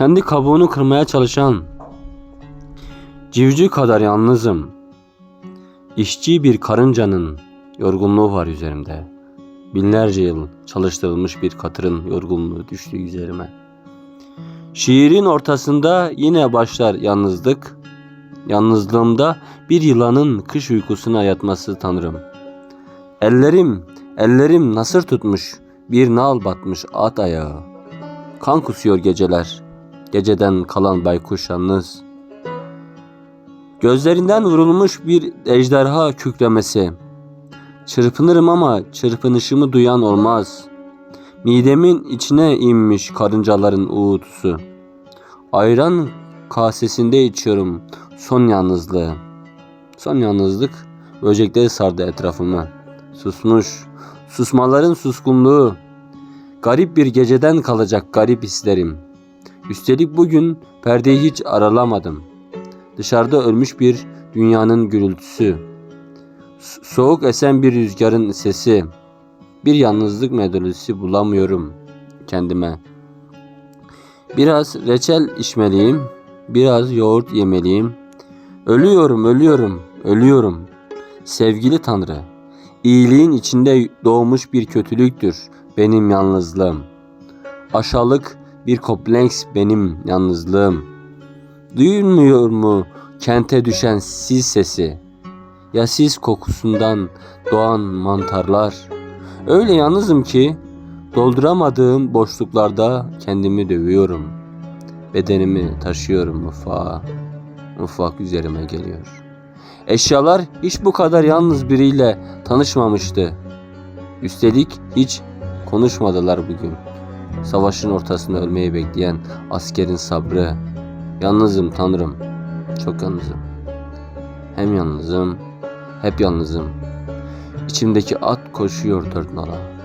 Kendi kabuğunu kırmaya çalışan civciv kadar yalnızım. İşçi bir karıncanın yorgunluğu var üzerimde. Binlerce yıl çalıştırılmış bir katırın yorgunluğu düştü üzerime. Şiirin ortasında yine başlar yalnızlık. Yalnızlığımda bir yılanın kış uykusuna yatması tanırım. Ellerim, ellerim nasır tutmuş, bir nal batmış at ayağı. Kan kusuyor geceler, geceden kalan baykuş yalnız. Gözlerinden vurulmuş bir ejderha kükremesi. Çırpınırım ama çırpınışımı duyan olmaz. Midemin içine inmiş karıncaların uğultusu. Ayran kasesinde içiyorum son yalnızlığı. Son yalnızlık böcekleri sardı etrafımı. Susmuş, susmaların suskunluğu. Garip bir geceden kalacak garip hislerim. Üstelik bugün perdeyi hiç aralamadım. Dışarıda ölmüş bir dünyanın gürültüsü. So- Soğuk esen bir rüzgarın sesi. Bir yalnızlık melodisi bulamıyorum kendime. Biraz reçel içmeliyim, biraz yoğurt yemeliyim. Ölüyorum, ölüyorum, ölüyorum. Sevgili Tanrı, iyiliğin içinde doğmuş bir kötülüktür benim yalnızlığım. Aşağılık bir kompleks benim yalnızlığım. Duyulmuyor mu kente düşen sis sesi? Ya sis kokusundan doğan mantarlar? Öyle yalnızım ki dolduramadığım boşluklarda kendimi dövüyorum. Bedenimi taşıyorum mutfağa. Mutfak üzerime geliyor. Eşyalar hiç bu kadar yalnız biriyle tanışmamıştı. Üstelik hiç konuşmadılar bugün. Savaşın ortasında ölmeyi bekleyen askerin sabrı. Yalnızım tanrım. Çok yalnızım. Hem yalnızım, hep yalnızım. İçimdeki at koşuyor dört nala.